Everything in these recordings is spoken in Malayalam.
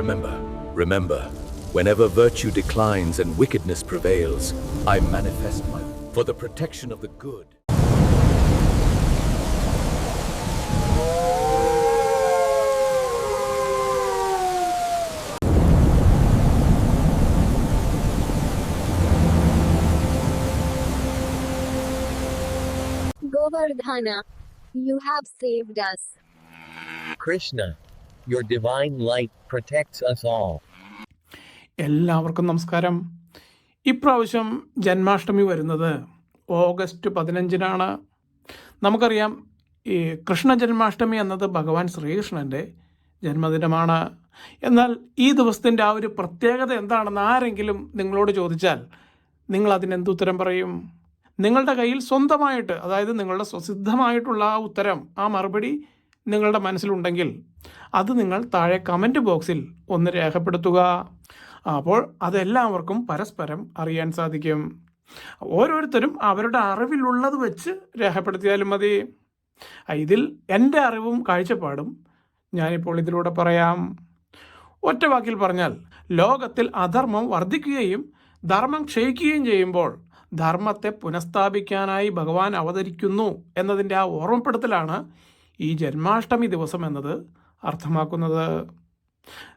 Remember, remember, whenever virtue declines and wickedness prevails, I manifest my for the protection of the good. Govardhana, you have saved us. Krishna, your divine light protects us all. എല്ലാവർക്കും നമസ്കാരം. ഇപ്രാവശ്യം ജന്മാഷ്ടമി വരുന്നത് ഓഗസ്റ്റ് പതിനഞ്ചിനാണ്. നമുക്കറിയാം ഈ കൃഷ്ണ ജന്മാഷ്ടമി എന്നത് ഭഗവാൻ ശ്രീകൃഷ്ണന്റെ ജന്മദിനമാണ്. എന്നാൽ ഈ ദിവസത്തിന്റെ ആ ഒരു പ്രത്യേകത എന്താണെന്ന് ആരെങ്കിലും നിങ്ങളോട് ചോദിച്ചാൽ നിങ്ങൾ അതിനെന്തുത്തരം പറയും? നിങ്ങളുടെ കയ്യിൽ സ്വന്തമായിട്ട് അതായത് നിങ്ങളുടെ സ്വസിദ്ധമായിട്ടുള്ള ആ ഉത്തരം ആ മറുപടി നിങ്ങളുടെ മനസ്സിലുണ്ടെങ്കിൽ അത് നിങ്ങൾ താഴെ കമന്റ് ബോക്സിൽ ഒന്ന് രേഖപ്പെടുത്തുക. അപ്പോൾ അതെല്ലാവർക്കും പരസ്പരം അറിയാൻ സാധിക്കും. ഓരോരുത്തരും അവരുടെ അറിവിലുള്ളത് വെച്ച് രേഖപ്പെടുത്തിയാലും മതി. ഇതിൽ എന്റെ അറിവും കാഴ്ചപ്പാടും ഞാനിപ്പോൾ ഇതിലൂടെ പറയാം. ഒറ്റ വാക്കിൽ പറഞ്ഞാൽ ലോകത്തിൽ അധർമ്മം വർദ്ധിക്കുകയും ധർമ്മം ക്ഷയിക്കുകയും ചെയ്യുമ്പോൾ ധർമ്മത്തെ പുനഃസ്ഥാപിക്കാനായി ഭഗവാൻ അവതരിക്കുന്നു എന്നതിന്റെ ആ ഓർമ്മപ്പെടുത്തലാണ് ഈ ജന്മാഷ്ടമി ദിവസം എന്നത്. അർത്ഥമാക്കുന്നത്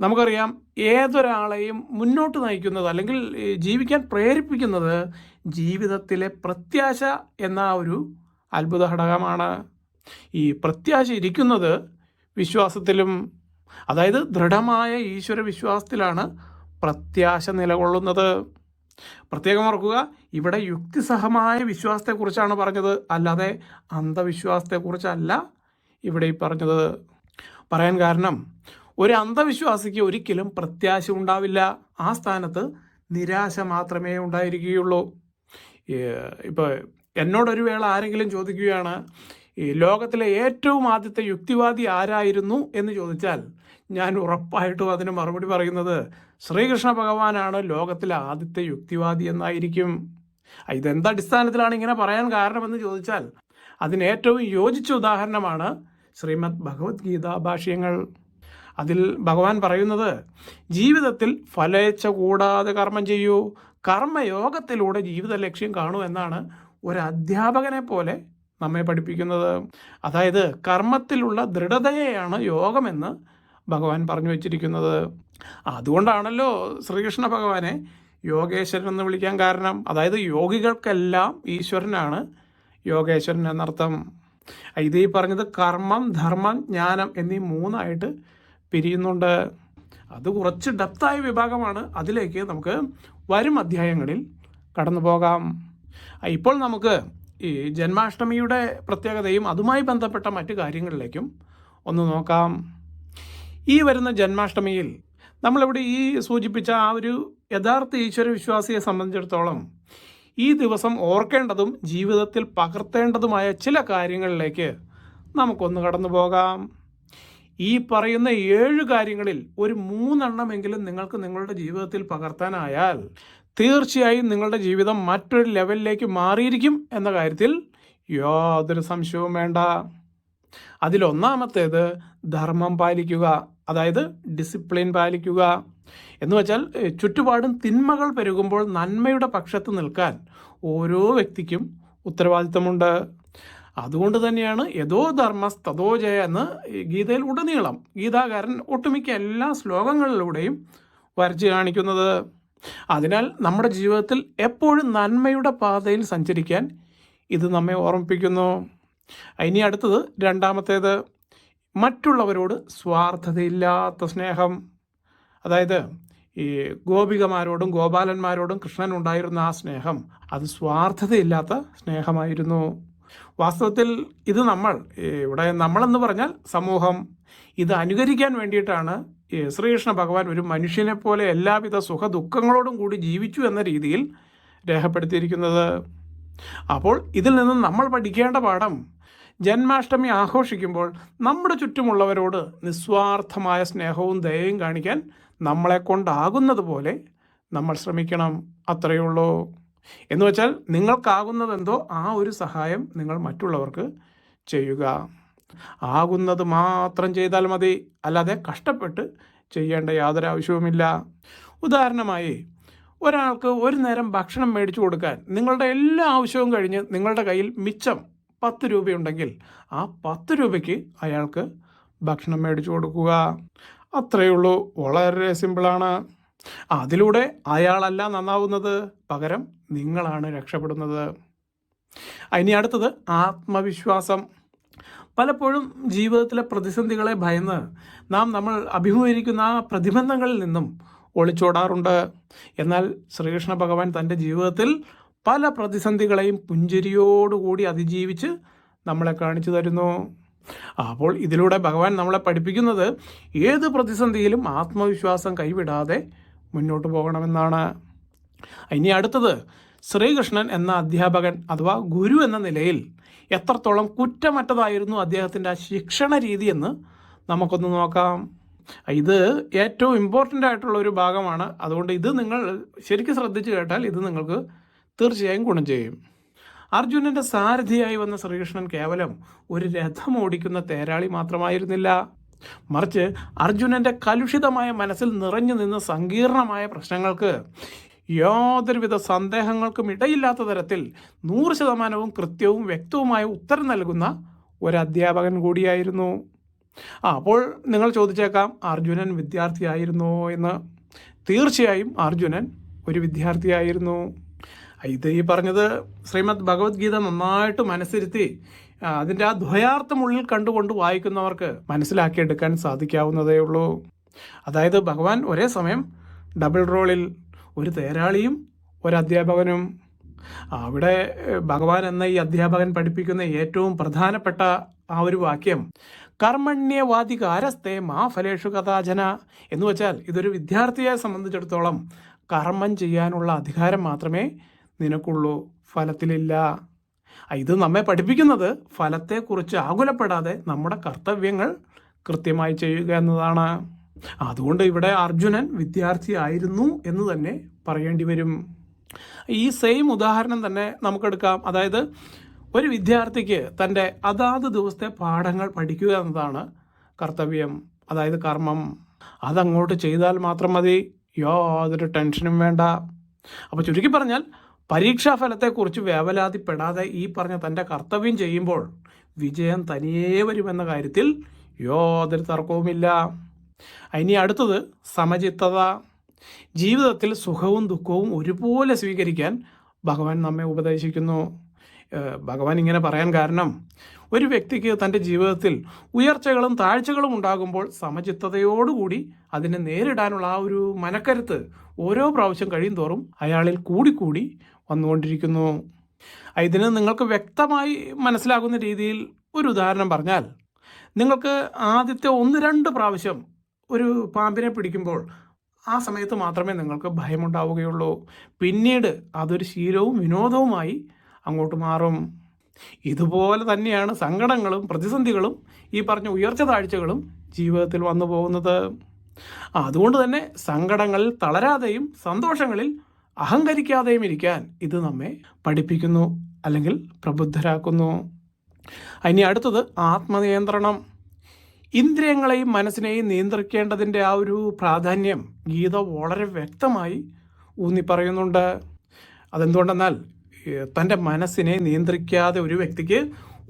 നമുക്കറിയാം ഏതൊരാളെയും മുന്നോട്ട് നയിക്കുന്നത് അല്ലെങ്കിൽ ജീവിക്കാൻ പ്രേരിപ്പിക്കുന്നത് ജീവിതത്തിലെ പ്രത്യാശ എന്ന ഒരു അത്ഭുത ഘടകമാണ്. ഈ പ്രത്യാശ ഇരിക്കുന്നത് വിശ്വാസത്തിലും അതായത് ദൃഢമായ ഈശ്വര വിശ്വാസത്തിലാണ് പ്രത്യാശ നിലകൊള്ളുന്നത്. പ്രത്യേകം ഓർക്കുക ഇവിടെ യുക്തിസഹമായ വിശ്വാസത്തെക്കുറിച്ചാണ് പറഞ്ഞത് അല്ലാതെ അന്ധവിശ്വാസത്തെക്കുറിച്ചല്ല ഇവിടെ ഈ പറഞ്ഞത്. പറയാൻ കാരണം ഒരു അന്ധവിശ്വാസിക്ക് ഒരിക്കലും പ്രത്യാശ ഉണ്ടാവില്ല. ആ സ്ഥാനത്ത് നിരാശ മാത്രമേ ഉണ്ടായിരിക്കുകയുള്ളൂ. ഇപ്പോൾ എന്നോടൊരു വേള ആരെങ്കിലും ചോദിക്കുകയാണ് ഈ ലോകത്തിലെ ഏറ്റവും ആദ്യത്തെ യുക്തിവാദി ആരായിരുന്നു? എന്ന് ചോദിച്ചാൽ ഞാൻ ഉറപ്പായിട്ടും അതിന് മറുപടി പറയുന്നത് ശ്രീകൃഷ്ണ ഭഗവാനാണ് ലോകത്തിലെ ആദ്യത്തെ യുക്തിവാദി എന്നായിരിക്കും. ഇതെന്ത് അടിസ്ഥാനത്തിലാണ് ഇങ്ങനെ പറയാൻ കാരണമെന്ന് ചോദിച്ചാൽ അതിന് ഏറ്റവും യോജിച്ച ഉദാഹരണമാണ് ശ്രീമദ് ഭഗവത്ഗീത ഭാഷ്യങ്ങൾ. അതിൽ ഭഗവാൻ പറയുന്നത് ജീവിതത്തിൽ ഫലേച്ഛ കൂടാതെ കർമ്മം ചെയ്യൂ. കർമ്മയോഗത്തിലൂടെ ജീവിത ലക്ഷ്യം കാണൂ എന്നാണ് ഒരു അധ്യാപകനെ പോലെ നമ്മെ പഠിപ്പിക്കുന്നത്. അതായത് കർമ്മത്തിലുള്ള ദൃഢതയെയാണ് യോഗമെന്ന് ഭഗവാൻ പറഞ്ഞു വച്ചിരിക്കുന്നത്. അതുകൊണ്ടാണല്ലോ ശ്രീകൃഷ്ണ ഭഗവാനെ യോഗേശ്വരൻ എന്ന് വിളിക്കാൻ കാരണം. അതായത് യോഗികൾക്കെല്ലാം ഈശ്വരനാണ് യോഗേശ്വരൻ എന്നർത്ഥം. ഇത് ഈ പറഞ്ഞത് കർമ്മം ധർമ്മം ജ്ഞാനം എന്നീ മൂന്നായിട്ട് പിരിയുന്നുണ്ട്. അത് കുറച്ച് ഡെപ്തായ വിഭാഗമാണ്. അതിലേക്ക് നമുക്ക് വരും അധ്യായങ്ങളിൽ കടന്നു പോകാം. ഇപ്പോൾ നമുക്ക് ഈ ജന്മാഷ്ടമിയുടെ പ്രത്യേകതയും അതുമായി ബന്ധപ്പെട്ട മറ്റു കാര്യങ്ങളിലേക്കും ഒന്ന് നോക്കാം. ഈ വരുന്ന ജന്മാഷ്ടമിയിൽ നമ്മളിവിടെ ഈ സൂചിപ്പിച്ച ആ ഒരു യഥാർത്ഥ ഈശ്വര വിശ്വാസിയെ സംബന്ധിച്ചിടത്തോളം ഈ ദിവസം ഓർക്കേണ്ടതും ജീവിതത്തിൽ പകർത്തേണ്ടതുമായ ചില കാര്യങ്ങളിലേക്ക് നമുക്കൊന്ന് കടന്നു പോകാം. ഈ പറയുന്ന ഏഴ് കാര്യങ്ങളിൽ ഒരു മൂന്നെണ്ണമെങ്കിലും നിങ്ങൾക്ക് നിങ്ങളുടെ ജീവിതത്തിൽ പകർത്താനായാൽ തീർച്ചയായും നിങ്ങളുടെ ജീവിതം മറ്റൊരു ലെവലിലേക്ക് മാറിയിരിക്കും എന്ന കാര്യത്തിൽ യാതൊരു സംശയവും വേണ്ട. അതിലൊന്നാമത്തേത് ധർമ്മം പാലിക്കുക. അതായത് ഡിസിപ്ലിൻ പാലിക്കുക എന്ന് വെച്ചാൽ ചുറ്റുപാടും തിന്മകൾ പെരുകുമ്പോൾ നന്മയുടെ പക്ഷത്ത് നിൽക്കാൻ ഓരോ വ്യക്തിക്കും ഉത്തരവാദിത്തമുണ്ട്. അതുകൊണ്ട് തന്നെയാണ് യഥോ ധർമ്മസ് തഥോ ജയ എന്ന് ഗീതയിൽ ഉടനീളം ഗീതാകാരൻ ഒട്ടുമിക്ക എല്ലാ ശ്ലോകങ്ങളിലൂടെയും വരച്ച് കാണിക്കുന്നത്. അതിനാൽ നമ്മുടെ ജീവിതത്തിൽ എപ്പോഴും നന്മയുടെ പാതയിൽ സഞ്ചരിക്കാൻ ഇത് നമ്മെ ഓർമ്മിപ്പിക്കുന്നു. ഇനി അടുത്തത് രണ്ടാമത്തേത്. മറ്റുള്ളവരോട് സ്വാർത്ഥതയില്ലാത്ത സ്നേഹം. അതായത് ഈ ഗോപികമാരോടും ഗോപാലന്മാരോടും കൃഷ്ണൻ ഉണ്ടായിരുന്ന ആ സ്നേഹം അത് സ്വാർത്ഥതയില്ലാത്ത സ്നേഹമായിരുന്നു. വാസ്തവത്തിൽ ഇത് നമ്മൾ ഇവിടെ നമ്മളെന്ന് പറഞ്ഞാൽ സമൂഹം. ഇത് അനുകരിക്കാൻ വേണ്ടിയിട്ടാണ് ശ്രീകൃഷ്ണ ഭഗവാൻ ഒരു മനുഷ്യനെ പോലെ എല്ലാവിധ സുഖ ദുഃഖങ്ങളോടും കൂടി ജീവിച്ചു എന്ന രീതിയിൽ രേഖപ്പെടുത്തിയിരിക്കുന്നത്. അപ്പോൾ ഇതിൽ നിന്നും നമ്മൾ പഠിക്കേണ്ട പാഠം ജന്മാഷ്ടമി ആഘോഷിക്കുമ്പോൾ നമ്മുടെ ചുറ്റുമുള്ളവരോട് നിസ്വാർത്ഥമായ സ്നേഹവും ദയയും കാണിക്കാൻ നമ്മളെ കൊണ്ടാകുന്നതുപോലെ നമ്മൾ ശ്രമിക്കണം അത്രയേ ഉള്ളൂ. എന്ന് വെച്ചാൽ നിങ്ങൾക്കാകുന്നതെന്തോ ആ ഒരു സഹായം നിങ്ങൾ മറ്റുള്ളവർക്ക് ചെയ്യുക. ആകുന്നത് മാത്രം ചെയ്താൽ മതി. അല്ലാതെ കഷ്ടപ്പെട്ട് ചെയ്യേണ്ട യാതൊരു ആവശ്യവുമില്ല. ഉദാഹരണമായി ഒരാൾക്ക് ഒരു നേരം ഭക്ഷണം മേടിച്ചു കൊടുക്കാൻ നിങ്ങളുടെ എല്ലാ ആവശ്യവും കഴിഞ്ഞ് നിങ്ങളുടെ കയ്യിൽ മിച്ചം പത്ത് രൂപയുണ്ടെങ്കിൽ ആ പത്ത് രൂപയ്ക്ക് അയാൾക്ക് ഭക്ഷണം മേടിച്ചു കൊടുക്കുക. അത്രയേ ഉള്ളൂ. വളരെ സിമ്പിളാണ്. അതിലൂടെ അയാളല്ല നന്നാവുന്നത്. പകരം നിങ്ങളാണ് രക്ഷപ്പെടുന്നത്. ഇനി അടുത്തത് ആത്മവിശ്വാസം. പലപ്പോഴും ജീവിതത്തിലെ പ്രതിസന്ധികളെ ഭയന്ന് നാം നമ്മൾ അഭിമുഖീകരിക്കുന്ന ആ പ്രതിബന്ധങ്ങളിൽ നിന്നും ഒളിച്ചോടാറുണ്ട്. എന്നാൽ ശ്രീകൃഷ്ണ ഭഗവാൻ തന്റെ ജീവിതത്തിൽ പല പ്രതിസന്ധികളെയും പുഞ്ചിരിയോടുകൂടി അതിജീവിച്ച് നമ്മളെ കാണിച്ചു തരുന്നു. അപ്പോൾ ഇതിലൂടെ ഭഗവാൻ നമ്മളെ പഠിപ്പിക്കുന്നത് ഏത് പ്രതിസന്ധിയിലും ആത്മവിശ്വാസം കൈവിടാതെ മുന്നോട്ട് പോകണമെന്നാണ്. ഇനി അടുത്തത് ശ്രീകൃഷ്ണൻ എന്ന അധ്യാപകൻ അഥവാ ഗുരു എന്ന നിലയിൽ എത്രത്തോളം കുറ്റമറ്റതായിരുന്നു അദ്ദേഹത്തിന്റെ ആ ശിക്ഷണ രീതി എന്ന് നമുക്കൊന്ന് നോക്കാം. ഇത് ഏറ്റവും ഇമ്പോർട്ടന്റ് ആയിട്ടുള്ള ഒരു ഭാഗമാണ്. അതുകൊണ്ട് ഇത് നിങ്ങൾ ശരിക്കും ശ്രദ്ധിച്ചു കേട്ടാൽ ഇത് നിങ്ങൾക്ക് തീർച്ചയായും ഗുണം ചെയ്യും. അർജുനന്റെ സാരഥിയായി വന്ന ശ്രീകൃഷ്ണൻ കേവലം ഒരു രഥം ഓടിക്കുന്ന തേരാളി മാത്രമായിരുന്നില്ല. മറിച്ച് അർജുനന്റെ കലുഷിതമായ മനസ്സിൽ നിറഞ്ഞു നിന്ന സങ്കീർണമായ പ്രശ്നങ്ങൾക്ക് യാതൊരുവിധ സന്ദേഹങ്ങൾക്കും ഇടയില്ലാത്ത തരത്തിൽ നൂറ് ശതമാനവും കൃത്യവും വ്യക്തവുമായ ഉത്തരം നൽകുന്ന ഒരു അധ്യാപകൻ കൂടിയായിരുന്നു. ആ അപ്പോൾ നിങ്ങൾ ചോദിച്ചേക്കാം അർജുനൻ വിദ്യാർത്ഥിയായിരുന്നോ എന്ന്? തീർച്ചയായും അർജുനൻ ഒരു വിദ്യാർത്ഥിയായിരുന്നു. ഇത് ഈ പറഞ്ഞത് ശ്രീമദ് ഭഗവത്ഗീത നന്നായിട്ട് മനസ്സിരുത്തി അതിന്റെ ആ ദ്വയാർത്ഥം ഉള്ളിൽ കണ്ടുകൊണ്ട് വായിക്കുന്നവർക്ക് മനസ്സിലാക്കിയെടുക്കാൻ സാധിക്കാവുന്നതേ ഉള്ളൂ. അതായത് ഭഗവാൻ ഒരേ സമയം ഡബിൾ റോളിൽ ഒരു തേരാളിയും ഒരു അധ്യാപകനും. അവിടെ ഭഗവാൻ എന്ന ഈ അധ്യാപകൻ പഠിപ്പിക്കുന്ന ഏറ്റവും പ്രധാനപ്പെട്ട ആ ഒരു വാക്യം കർമ്മണ്യവാദികാരസ്തേ മാ ഫലേഷു കഥാചന എന്ന് വെച്ചാൽ ഇതൊരു വിദ്യാർത്ഥിയെ സംബന്ധിച്ചിടത്തോളം കർമ്മം ചെയ്യാനുള്ള അധികാരം മാത്രമേ നിനക്കുള്ളൂ ഫലത്തിലില്ല. ഇത് നമ്മെ പഠിപ്പിക്കുന്നത് ഫലത്തെക്കുറിച്ച് ആകുലപ്പെടാതെ നമ്മുടെ കർത്തവ്യങ്ങൾ കൃത്യമായി ചെയ്യുക എന്നതാണ്. അതുകൊണ്ട് ഇവിടെ അർജുനൻ വിദ്യാർത്ഥിയായിരുന്നു എന്ന് തന്നെ പറയേണ്ടി വരും. ഈ സെയിം ഉദാഹരണം തന്നെ നമുക്കെടുക്കാം അതായത് ഒരു വിദ്യാർത്ഥിക്ക് തന്റെ അതാത് ദിവസത്തെ പാഠങ്ങൾ പഠിക്കുക എന്നതാണ് കർത്തവ്യം അതായത് കർമ്മം. അതങ്ങോട്ട് ചെയ്താൽ മാത്രം മതി. യാതൊരു ടെൻഷനും വേണ്ട. അപ്പോൾ ചുരുക്കി പറഞ്ഞാൽ പരീക്ഷാ ഫലത്തെക്കുറിച്ച് വേവലാതിപ്പെടാതെ ഈ പറഞ്ഞ തന്റെ കർത്തവ്യം ചെയ്യുമ്പോൾ വിജയം തനിയേ വരുമെന്ന കാര്യത്തിൽ യാതൊരു തർക്കവുമില്ല. ഇനി അടുത്തത് സമചിത്തത. ജീവിതത്തിൽ സുഖവും ദുഃഖവും ഒരുപോലെ സ്വീകരിക്കാൻ ഭഗവാൻ നമ്മെ ഉപദേശിക്കുന്നു. ഭഗവാൻ ഇങ്ങനെ പറയാൻ കാരണം ഒരു വ്യക്തിക്ക് തന്റെ ജീവിതത്തിൽ ഉയർച്ചകളും താഴ്ചകളും ഉണ്ടാകുമ്പോൾ സമചിത്തതയോടുകൂടി അതിനെ നേരിടാനുള്ള ആ ഒരു മനക്കരുത്ത് ഓരോ പ്രാവശ്യം കഴിയും തോറും അയാളിൽ കൂടിക്കൂടി വന്നുകൊണ്ടിരിക്കുന്നു. ഇതിന് നിങ്ങൾക്ക് വ്യക്തമായി മനസ്സിലാകുന്ന രീതിയിൽ ഒരു ഉദാഹരണം പറഞ്ഞാൽ നിങ്ങൾക്ക് ആദ്യത്തെ ഒന്ന് രണ്ട് പ്രാവശ്യം ഒരു പാമ്പിനെ പിടിക്കുമ്പോൾ ആ സമയത്ത് മാത്രമേ നിങ്ങൾക്ക് ഭയമുണ്ടാവുകയുള്ളൂ. പിന്നീട് അതൊരു ശീലവും വിനോദവുമായി അങ്ങോട്ട് മാറും. ഇതുപോലെ തന്നെയാണ് സങ്കടങ്ങളും പ്രതിസന്ധികളും ഈ പറഞ്ഞ ഉയർച്ച താഴ്ചകളും ജീവിതത്തിൽ വന്നു പോകുന്നത്. അതുകൊണ്ട് തന്നെ സങ്കടങ്ങളിൽ തളരാതെയും സന്തോഷങ്ങളിൽ അഹങ്കരിക്കാതെയും ഇരിക്കാൻ ഇത് നമ്മെ പഠിപ്പിക്കുന്നു അല്ലെങ്കിൽ പ്രബുദ്ധരാക്കുന്നു. ഇനി അടുത്തത് ആത്മനിയന്ത്രണം. ഇന്ദ്രിയങ്ങളെയും മനസ്സിനെയും നിയന്ത്രിക്കേണ്ടതിന്റെ ആ ഒരു പ്രാധാന്യം ഗീത വളരെ വ്യക്തമായി ഊന്നി പറയുന്നുണ്ട് അതെന്തുകൊണ്ടെന്നാൽ തന്റെ മനസ്സിനെ നിയന്ത്രിക്കാതെ ഒരു വ്യക്തിക്ക്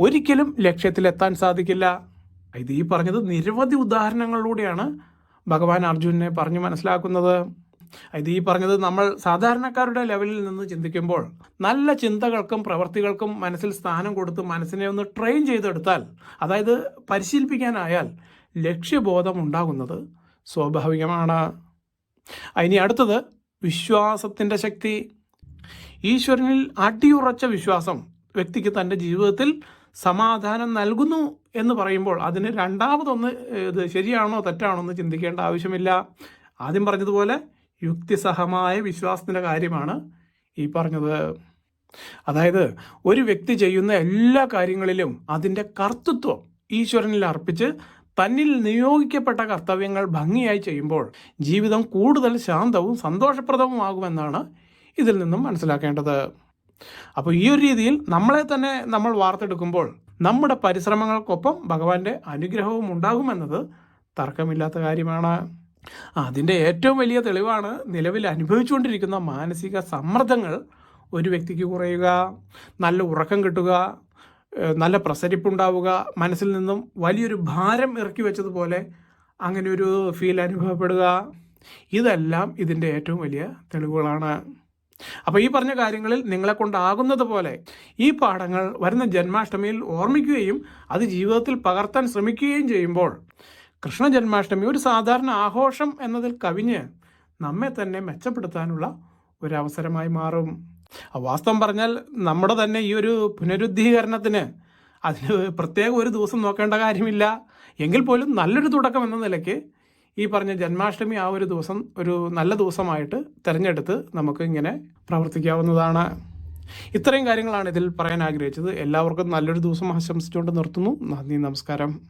ഒരിക്കലും ലക്ഷ്യത്തിലെത്താൻ സാധിക്കില്ല. ഇത് ഈ പറഞ്ഞത് നിരവധി ഉദാഹരണങ്ങളിലൂടെയാണ് ഭഗവാൻ അർജുനെ പറഞ്ഞു മനസ്സിലാക്കുന്നത്. ഇത് ഈ പറഞ്ഞത് നമ്മൾ സാധാരണക്കാരുടെ ലെവലിൽ നിന്ന് ചിന്തിക്കുമ്പോൾ നല്ല ചിന്തകൾക്കും പ്രവൃത്തികൾക്കും മനസ്സിൽ സ്ഥാനം കൊടുത്ത് മനസ്സിനെ ഒന്ന് ട്രെയിൻ ചെയ്തെടുത്താൽ അതായത് പരിശീലിപ്പിക്കാനായാൽ ലക്ഷ്യബോധം ഉണ്ടാകുന്നത് സ്വാഭാവികമാണ്. ഇനി അടുത്തത് വിശ്വാസത്തിന്റെ ശക്തി. ഈശ്വരനിൽ അടിയുറച്ച വിശ്വാസം വ്യക്തിക്ക് തന്റെ ജീവിതത്തിൽ സമാധാനം നൽകുന്നു എന്ന് പറയുമ്പോൾ അതിന് രണ്ടാമതൊന്ന് ഇത് ശരിയാണോ തെറ്റാണോ എന്ന് ചിന്തിക്കേണ്ട ആവശ്യമില്ല. ആദ്യം പറഞ്ഞതുപോലെ യുക്തിസഹമായ വിശ്വാസത്തിന്റെ കാര്യമാണ് ഈ പറഞ്ഞത്. അതായത് ഒരു വ്യക്തി ചെയ്യുന്ന എല്ലാ കാര്യങ്ങളിലും അതിന്റെ കർത്തൃത്വം ഈശ്വരനിൽ അർപ്പിച്ച് തന്നിൽ നിയോഗിക്കപ്പെട്ട കർത്തവ്യങ്ങൾ ഭംഗിയായി ചെയ്യുമ്പോൾ ജീവിതം കൂടുതൽ ശാന്തവും സന്തോഷപ്രദവുമാകുമെന്നാണ് ഇതിൽ നിന്നും മനസ്സിലാക്കേണ്ടത്. അപ്പോൾ ഈ ഒരു രീതിയിൽ നമ്മളെ തന്നെ നമ്മൾ വാർത്തെടുക്കുമ്പോൾ നമ്മുടെ പരിശ്രമങ്ങൾക്കൊപ്പം ഭഗവാന്റെ അനുഗ്രഹവും ഉണ്ടാകുമെന്നത് തർക്കമില്ലാത്ത കാര്യമാണ്. അതിന്റെ ഏറ്റവും വലിയ തെളിവാണ് നിലവിൽ അനുഭവിച്ചുകൊണ്ടിരിക്കുന്ന മാനസിക സമ്മർദ്ദങ്ങൾ ഒരു വ്യക്തിക്ക് കുറയുക നല്ല ഉറക്കം കിട്ടുക നല്ല പ്രസരിപ്പുണ്ടാവുക മനസ്സിൽ നിന്നും വലിയൊരു ഭാരം ഇറക്കി വെച്ചതുപോലെ അങ്ങനെ ഒരു ഫീൽ അനുഭവപ്പെടുക. ഇതെല്ലാം ഇതിന്റെ ഏറ്റവും വലിയ തെളിവുകളാണ്. അപ്പോൾ ഈ പറഞ്ഞ കാര്യങ്ങളിൽ നിങ്ങളെ കൊണ്ടാകുന്നത് പോലെ ഈ പാഠങ്ങൾ വരുന്ന ജന്മാഷ്ടമിയിൽ ഓർമ്മിക്കുകയും അത് ജീവിതത്തിൽ പകർത്താൻ ശ്രമിക്കുകയും ചെയ്യുമ്പോൾ കൃഷ്ണ ജന്മാഷ്ടമി ഒരു സാധാരണ ആഘോഷം എന്നതിൽ കവിഞ്ഞ് നമ്മെ തന്നെ മെച്ചപ്പെടുത്താനുള്ള ഒരു അവസരമായി മാറും വാസ്തവം പറഞ്ഞാൽ നമ്മുടെ തന്നെ ഈ ഒരു പുനരുദ്ധീകരണത്തിന് അതിന് പ്രത്യേക ഒരു ദിവസം നോക്കേണ്ട കാര്യമില്ല. എങ്കിൽ പോലും നല്ലൊരു തുടക്കം എന്ന നിലയ്ക്ക് ഈ പറഞ്ഞ ജന്മാഷ്ടമി ആ ഒരു ദിവസം ഒരു നല്ല ദിവസമായിട്ട് തിരഞ്ഞെടുത്ത് നമുക്ക് ഇങ്ങനെ പ്രവർത്തിക്കാവുന്നതാണ്. ഇത്രയും കാര്യങ്ങളാണ് ഇതിൽ പറയാൻ ആഗ്രഹിച്ചത്. എല്ലാവർക്കും നല്ലൊരു ദിവസം ആശംസിച്ചുകൊണ്ട് നിർത്തുന്നു. നന്ദി നമസ്കാരം.